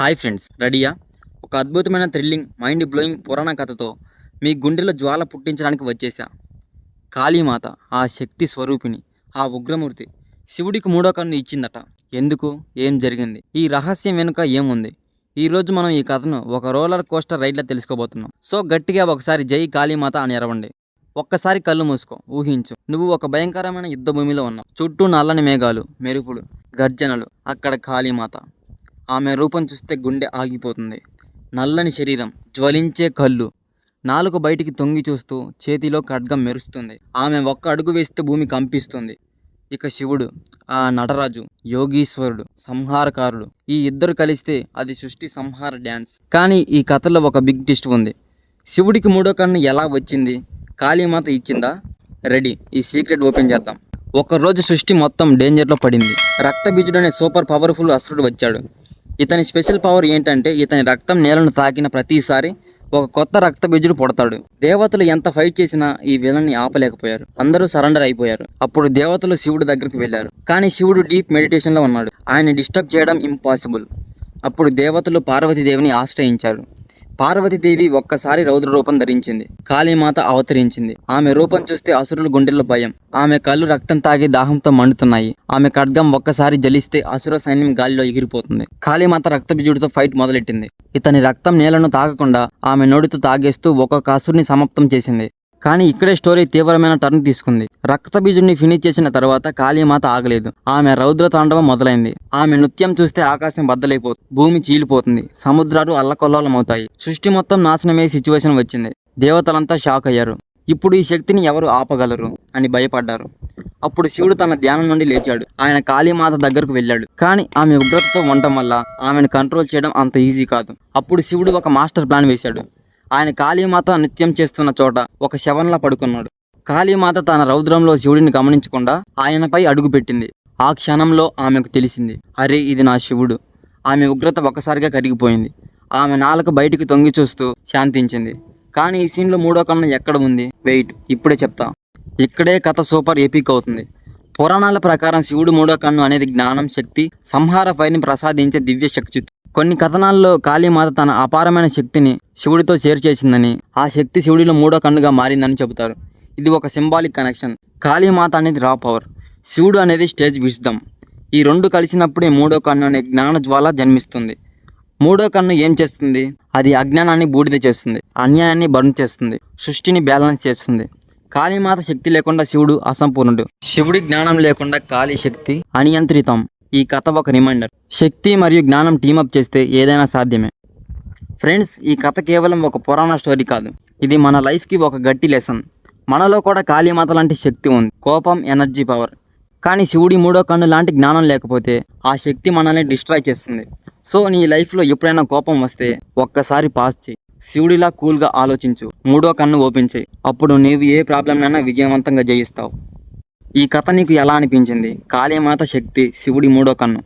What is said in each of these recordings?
Hi friends రెడీయా? ఒక అద్భుతమైన థ్రిల్లింగ్ మైండ్ బ్లోయింగ్ పురాణ కథతో మీ గుండెలో జ్వాల పుట్టించడానికి వచ్చేసా. కాళీమాత ఆ శక్తి స్వరూపిణి ఆ ఉగ్రమూర్తి శివుడికి మూడో కన్ను ఇచ్చిందట. ఎందుకు? ఏం జరిగింది? ఈ రహస్యం వెనుక ఏముంది? ఈరోజు మనం ఈ కథను ఒక రోలర్ కోస్టర్ రైడ్లో తెలుసుకోబోతున్నాం. సో గట్టిగా ఒకసారి జై కాళీమాత అని ఎరవండి. ఒక్కసారి కళ్ళు మూసుకో ఊహించు. నువ్వు ఒక భయంకరమైన యుద్ధ భూమిలో ఉన్నావు. చుట్టూ నల్లని మేఘాలు మెరుపులు గర్జనలు అక్కడ కాళీమాత. ఆమె రూపం చూస్తే గుండె ఆగిపోతుంది. నల్లని శరీరం జ్వలించే కళ్ళు. నాలుక బయటికి తొంగి చూస్తూ చేతిలో ఖడ్గం మెరుస్తుంది. ఆమె ఒక్క అడుగు వేస్తే భూమి కంపిస్తుంది. ఇక శివుడు ఆ నటరాజు యోగీశ్వరుడు సంహారకారుడు. ఈ ఇద్దరు కలిస్తే అది సృష్టి సంహార డ్యాన్స్. కానీ ఈ కథలో ఒక బిగ్ ట్విస్ట్ ఉంది. శివుడికి మూడో కన్ను ఎలా వచ్చింది? కాళీమాత ఇచ్చిందా? రెడీ ఈ సీక్రెట్ ఓపెన్ చేద్దాం. ఒకరోజు సృష్టి మొత్తం డేంజర్లో పడింది. రక్తబీజుడు అనే సూపర్ పవర్ఫుల్ అసురుడు వచ్చాడు. ఇతని స్పెషల్ పవర్ ఏంటంటే ఇతని రక్తం నేలను తాకిన ప్రతిసారి ఒక కొత్త రక్తబీజుడు పుడతాడు. దేవతలు ఎంత ఫైట్ చేసినా ఈ విలన్ని ఆపలేకపోయారు. అందరూ సరెండర్ అయిపోయారు. అప్పుడు దేవతలు శివుడి దగ్గరికి వెళ్ళారు. కానీ శివుడు డీప్ మెడిటేషన్లో ఉన్నాడు. ఆయన డిస్టర్బ్ చేయడం ఇంపాసిబుల్ అప్పుడు దేవతలు పార్వతీదేవిని ఆశ్రయించారు. పార్వతీదేవి ఒక్కసారి రౌద్ర రూపం ధరించింది. కాళీమాత అవతరించింది. ఆమె రూపం చూస్తే అసురుల గుండెల్లో భయం. ఆమె కళ్ళు రక్తం తాగి దాహంతో మండుతున్నాయి. ఆమె ఖడ్గం ఒక్కసారి జలిస్తే అసుర సైన్యం గాలిలో ఎగిరిపోతుంది. కాళీమాత రక్తబీజుడితో ఫైట్ మొదలెట్టింది. ఇతని రక్తం నేలను తాగకుండా ఆమె నోటితో తాగేస్తూ ఒక్కొక్క అసురుని సమాప్తం చేసింది. కానీ ఇక్కడే స్టోరీ తీవ్రమైన టర్న్ తీసుకుంది. రక్తబీజుడిని ఫినిష్ చేసిన తర్వాత కాళీమాత ఆగలేదు. ఆమె రౌద్ర తాండవం మొదలైంది. ఆమె నృత్యం చూస్తే ఆకాశం బద్దలైపోతుంది భూమి చీలిపోతుంది. సముద్రాలు అల్లకొల్లోలమవుతాయి. సృష్టి మొత్తం నాశనమయ్యే సిచ్యువేషన్ వచ్చింది. దేవతలంతా షాక్ అయ్యారు. ఇప్పుడు ఈ శక్తిని ఎవరు ఆపగలరు? అని భయపడ్డారు. అప్పుడు శివుడు తన ధ్యానం నుండి లేచాడు. ఆయన కాళీమాత దగ్గరకు వెళ్ళాడు. కానీ ఆమె ఉగ్రతతో ఉండటం వల్ల ఆమెను కంట్రోల్ చేయడం అంత ఈజీ కాదు. అప్పుడు శివుడు ఒక మాస్టర్ ప్లాన్ వేశాడు. ఆయన కాళీమాత నృత్యం చేస్తున్న చోట ఒక శవంలా పడుకున్నాడు. కాళీమాత తన రౌద్రంలో శివుడిని గమనించకుండా ఆయనపై అడుగుపెట్టింది. ఆ క్షణంలో ఆమెకు తెలిసింది అరే ఇది నా శివుడు. ఆమె ఉగ్రత ఒక్కసారిగా కరిగిపోయింది. ఆమె నాలుక బయటికి తొంగి చూస్తూ శాంతించింది. కానీ ఈ సీన్లో మూడో కన్ను ఎక్కడ ఉంది? వెయిట్ ఇప్పుడే చెప్తా. ఇక్కడే కథ సూపర్ ఎపిక్ అవుతుంది. పురాణాల ప్రకారం శివుడు మూడో కన్ను అనేది జ్ఞానం శక్తి సంహార పైని ప్రసాదించే దివ్య శక్తి కొన్ని కథనాల్లో కాళీమాత తన అపారమైన శక్తిని శివుడితో షేర్ చేసిందని ఆ శక్తి శివుడిలో మూడో కన్నుగా మారిందని చెబుతారు. ఇది ఒక సింబాలిక్ కనెక్షన్. కాళీమాత అనేది రా పవర్. శివుడు అనేది స్టేజ్ విజ్డమ్. ఈ రెండు కలిసినప్పుడే మూడో కన్ను అనే జ్ఞాన జ్వాల జన్మిస్తుంది. మూడో కన్ను ఏం చేస్తుంది? అది అజ్ఞానాన్ని బూడిద చేస్తుంది అన్యాయాన్ని బర్న్ చేస్తుంది సృష్టిని బ్యాలెన్స్ చేస్తుంది. కాళీమాత శక్తి లేకుండా శివుడు అసంపూర్ణుడు. శివుడి జ్ఞానం లేకుండా కాళీ శక్తి అనియంత్రితం. ఈ కథ ఒక రిమైండర్. శక్తి మరియు జ్ఞానం టీమప్ చేస్తే ఏదైనా సాధ్యమే. ఫ్రెండ్స్ ఈ కథ కేవలం ఒక పురాణ స్టోరీ కాదు. ఇది మన లైఫ్కి ఒక గట్టి లెసన్ మనలో కూడా కాళీమాత లాంటి శక్తి ఉంది. కోపం ఎనర్జీ పవర్ కానీ శివుడి మూడో కన్ను లాంటి జ్ఞానం లేకపోతే ఆ శక్తి మనల్ని డిస్ట్రాయ్ చేస్తుంది. సో నీ లైఫ్లో ఎప్పుడైనా కోపం వస్తే ఒక్కసారి పాస్ చేయి. శివుడిలా కూల్గా ఆలోచించు. మూడో కన్ను ఓపెన్ చేయి. అప్పుడు నీవు ఏ ప్రాబ్లంనైనా విజయవంతంగా జయిస్తావు. ఈ కథ నీకు ఎలా అనిపించింది? కాళీమాత శక్తి శివుడి మూడో కన్ను.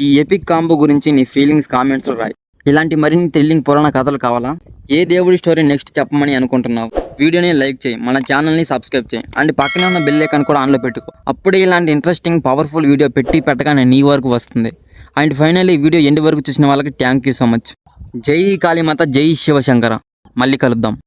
ఈ ఎపిక్ కాంబో గురించి నీ ఫీలింగ్స్ కామెంట్స్లో రాయి. ఇలాంటి మరిన్ని థ్రిల్లింగ్ పురాణ కథలు కావాలా? ఏ దేవుడి స్టోరీ నెక్స్ట్ చెప్పమని అనుకుంటున్నావు? వీడియోని లైక్ చేయి మన ఛానల్ని సబ్స్క్రైబ్ చేయి. అండ్ పక్కనే ఉన్న బెల్ ఐకాన్ కూడా ఆన్లో పెట్టుకో. అప్పుడే ఇలాంటి ఇంట్రెస్టింగ్ పవర్ఫుల్ వీడియో పెట్టి పెట్టగానే నీ వరకు వస్తుంది. అండ్ ఫైనల్లీ వీడియో ఎండ్ వరకు చూసిన వాళ్ళకి థ్యాంక్ యూ సో మచ్ జై కాళీమాత జై శివశంకర. మళ్ళీ కలుద్దాం.